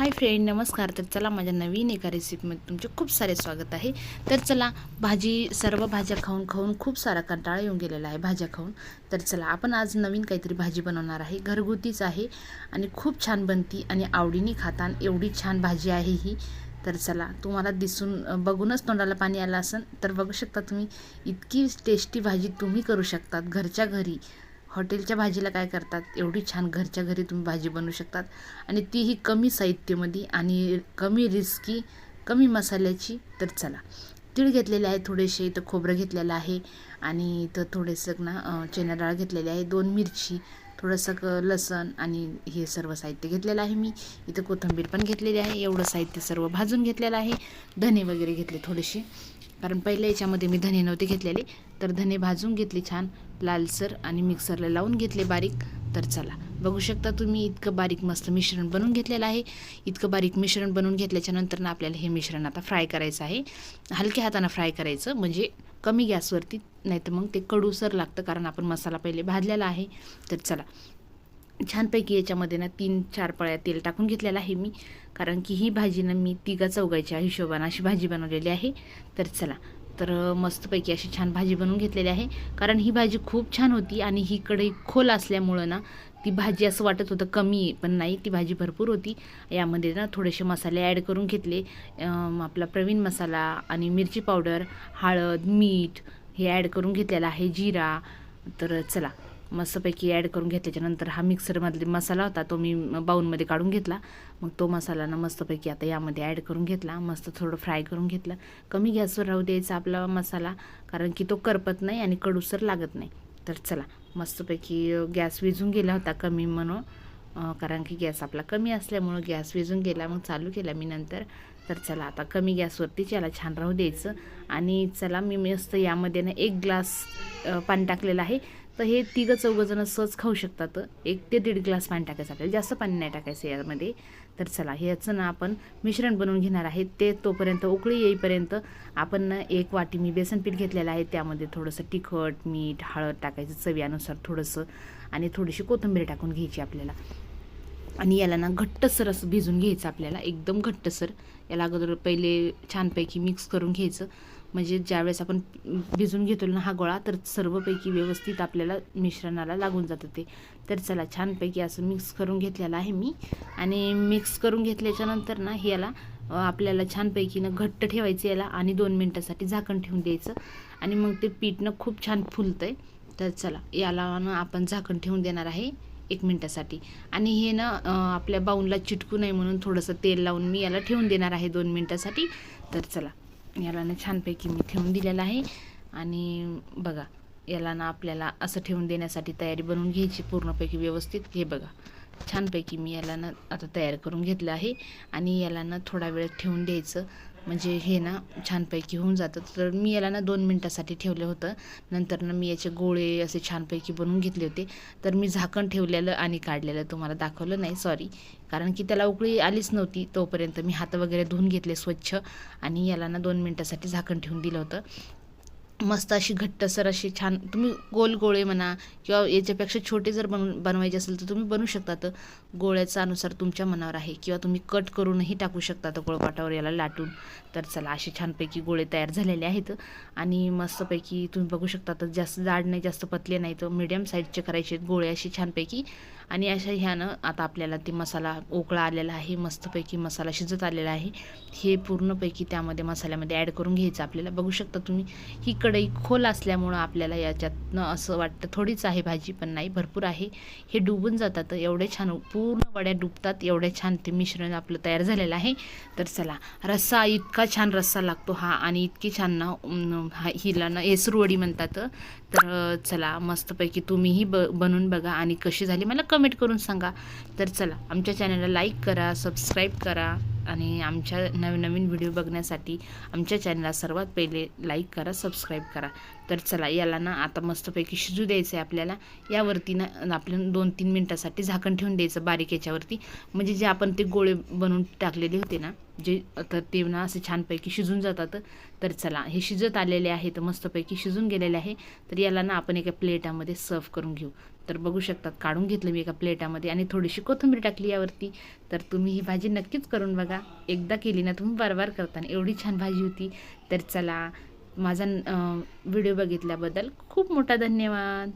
Hi friend नमस्कार. तर चला माझ्या नवीन एका रेसिपीमध्ये तुमचे खूप सारे स्वागत आहे. तर चला भाजी सर्व भाज्या खाऊन खाऊन खूप सारा कंटाळा येऊन गेलेला आहे भाज्या खाऊन. तर चला आपण आज नवीन काहीतरी भाजी बनवणार आहे. घरगुतीच आहे आणि खूप छान बनती आणि आवडीने खातान. एवढी छान भाजी आहे ही. तर चला तुम्हाला दिसून बघूनच तोंडाला पाणी आलं असेल तर बघू शकता तुम्ही इतकी टेस्टी भाजी तुम्ही करू शकतात घरच्या घरी. हॉटेलच्या भाजीला काय करतात? एवढी छान घरच्या घरी तुम्ही भाजी बनवू शकतात. आणि तीही कमी साहित्यामध्ये आणि कमी रिस्की कमी मसाल्याची तर चला. तीळ घेतलेले आहे थोडेसे इथं खोबरं घेतलेलं आहे आणि इथं थोडेसं ना चेना चणा डाळ घेतलेली आहे दोन मिरची थोडंसं क लसण आणि हे सर्व साहित्य घेतलेलं आहे मी. इथं कोथिंबीर पण घेतलेली आहे एवढं साहित्य सर्व भाजून घेतलेलं आहे. धने वगैरे घेतले थोडेसे. कारण पहिल्या याच्यामध्ये मी धने नव्हते घेतलेले. तर धने भाजून घेतले छान लालसर आणि मिक्सरला लावून घेतले बारीक. तर चला बघू शकता तुम्ही इतकं बारीक मस्त मिश्रण बनवून घेतलेलं आहे. इतकं बारीक मिश्रण बनवून घेतल्याच्यानंतर ना आपल्याला हे मिश्रण आता फ्राय करायचं आहे. हलक्या हातानं फ्राय करायचं म्हणजे कमी गॅसवरती नाही तर मग ते कडूसर लागतं कारण आपण मसाला पहिले भाजलेला आहे. तर चला छानपैकी याच्यामध्ये ना तीन चार पळ्या तेल टाकून घेतलेलं आहे मी. कारण की ही भाजी ना मी तिघा चौघाच्या हिशोबानं अशी भाजी बनवलेली आहे. तर चला तर मस्तपैकी अशी छान भाजी बनवून घेतलेली आहे. कारण ही भाजी खूप छान होती आणि ही कढई खोल असल्यामुळं ना ती भाजी असं वाटत होतं कमी आहे पण नाही ती भाजी भरपूर होती. यामध्ये ना थोडेसे मसाले ॲड करून घेतले. आपला प्रवीण मसाला आणि मिरची पावडर हळद मीठ हे ॲड करून घेतलेलं आहे जिरा. तर चला मस्तपैकी ॲड करून घेतल्याच्यानंतर हा मिक्सरमधले मसाला होता तो मी बाऊलमध्ये काढून घेतला. मग तो मसाला ना मस्तपैकी आता यामध्ये ॲड करून घेतला. मस्त थोडं फ्राय करून घेतलं. कमी गॅसवर राहू द्यायचा आपला मसाला कारण की तो करपत नाही आणि कडूसर लागत नाही. तर चला मस्तपैकी गॅस विझून गेला होता कमी म्हणून. कारण की गॅस आपला कमी असल्यामुळं गॅस विझून गेला मग चालू केला मी नंतर. तर चला आता कमी गॅसवरतीच याला छान राहू द्यायचं. आणि चला मी मस्त यामध्ये ना एक ग्लास पाणी टाकलेलं आहे. तर हे तिघं चौघंजणं सहज खाऊ शकतात. एक ते दीड ग्लास पाणी टाकायचं आपल्याला. जास्त पाणी नाही टाकायचं यामध्ये. तर चला ह्याचं ना आपण मिश्रण बनवून घेणार आहे. ते तोपर्यंत उकळी येईपर्यंत आपण ना एक वाटी मी बेसन पीठ घेतलेलं आहे. त्यामध्ये थोडंसं तिखट मीठ हळद टाकायचं चवीनुसार थोडंसं. आणि थोडीशी कोथिंबीर टाकून घ्यायची आपल्याला. आणि याला ना घट्टसर असं भिजून घ्यायचं आपल्याला एकदम घट्टसर. याला अगोदर पहिले छानपैकी मिक्स करून घ्यायचं. म्हणजे ज्यावेळेस आपण भिजून घेतो ना हा गोळा तर सर्वपैकी व्यवस्थित आपल्याला मिश्रणाला लागून जातं ते. तर चला छानपैकी असं मिक्स करून घेतलेलं आहे मी. आणि मिक्स करून घेतल्याच्यानंतर ना हे याला आपल्याला छानपैकी ना घट्ट ठेवायचं याला आणि दोन मिनटासाठी झाकण ठेवून द्यायचं. आणि मग ते पीठ ना खूप छान फुलतं आहे तर चला याला ना आपण झाकण ठेवून देणार आहे. एक मिनटासाठी. आणि हे ना आपल्या बाऊनला चिटकू नये म्हणून थोडंसं तेल लावून मी याला ठेवून देणार आहे दोन मिनटासाठी. तर चला याला ना छानपैकी मी ठेवून दिलेलं आहे. आणि बघा याला ना आपल्याला असं ठेवून देण्यासाठी तयारी बनवून घ्यायची पूर्णपैकी व्यवस्थित. हे बघा छानपैकी मी याला ना आता तयार करून घेतलं आहे. आणि याला ना थोडा वेळ ठेवून द्यायचं. म्हणजे हे ना छानपैकी होऊन जातं. तर मी याला ना दोन मिनटासाठी ठेवलं होतं. नंतर ना मी याचे गोळे असे छानपैकी बनवून घेतले होते. तर मी झाकण ठेवलेलं आणि काढलेलं. तुम्हाला दाखवलं नाही सॉरी कारण की त्याला उकळी आलीच नव्हती. तोपर्यंत मी हात वगैरे धुवून घेतले स्वच्छ. आणि याला ना दोन मिनटासाठी झाकण ठेवून दिलं होतं. मस्त अशी घट्टसर अशी छान तुम्ही गोल गोळे म्हणा किंवा याच्यापेक्षा छोटे जर बन बनवायचे असेल तर तुम्ही बनवू शकता. तर गोळ्याचा अनुसार तुमच्या मनावर आहे किंवा तुम्ही कट करूनही टाकू शकता तर गोळपाटावर याला लाटून. तर चला असे छानपैकी गोळे तयार झालेले आहेत आणि मस्तपैकी तुम्ही बघू शकता तर जास्त जाड नाही जास्त पतले नाही तर मिडियम साईजचे करायचे आहेत गोळे असे छानपैकी. आणि अशा ह्यानं आता आपल्याला ते मसाला ओकळा आलेला आहे मस्तपैकी मसाला शिजत आलेला आहे. हे पूर्णपैकी त्यामध्ये मसाल्यामध्ये ॲड करून घ्यायचं आपल्याला. बघू शकता तुम्ही ही कट कढई खोल असल्यामुळं आपल्याला याच्यातनं असं वाटतं थोडीच आहे भाजी पण नाही भरपूर आहे. हे डुबून जातात एवढे छान पूर्ण वड्या डुबतात एवढे छान ते मिश्रण आपलं तयार झालेलं आहे. तर चला रस्सा इतका छान रस्सा लागतो हा आणि इतकी छान ना हा हिला ना येसरुवडी म्हणतात. तर चला मस्तपैकी तुम्हीही ब बनवून बघा आणि कशी झाली मला कमेंट करून सांगा. तर चला आमच्या चॅनलला लाईक करा सबस्क्राईब करा. आणि आमच्या नवीन नवीन व्हिडिओ बघण्यासाठी आमच्या चॅनलला सर्वात पहिले लाईक करा सबस्क्राईब करा. तर चला याला ना आता मस्तपैकी शिजू द्यायचं आहे आपल्याला. यावरती ना आपल्याला दोन तीन मिनटासाठी झाकण ठेवून द्यायचं बारीक याच्यावरती. म्हणजे जे आपण ते गोळे बनवून टाकलेले होते ना जे तर ते ना असे छानपैकी शिजून जातात. तर चला हे शिजत आलेले आहेत मस्तपैकी शिजून गेलेले आहे. तर याला ना आपण एका प्लेटामध्ये सर्व करून घेऊ. तर बघू शकतात. काढून घेतलं मी एका प्लेटामध्ये आणि थोडीशी कोथिंबीर टाकली यावरती. तर तुम्ही ही भाजी नक्कीच करून बघा. एकदा केली ना तुम्ही बार करता एवढी छान भाजी होती. तर चला माझा व्हिडिओ बघितल्याबद्दल खूप मोठा धन्यवाद.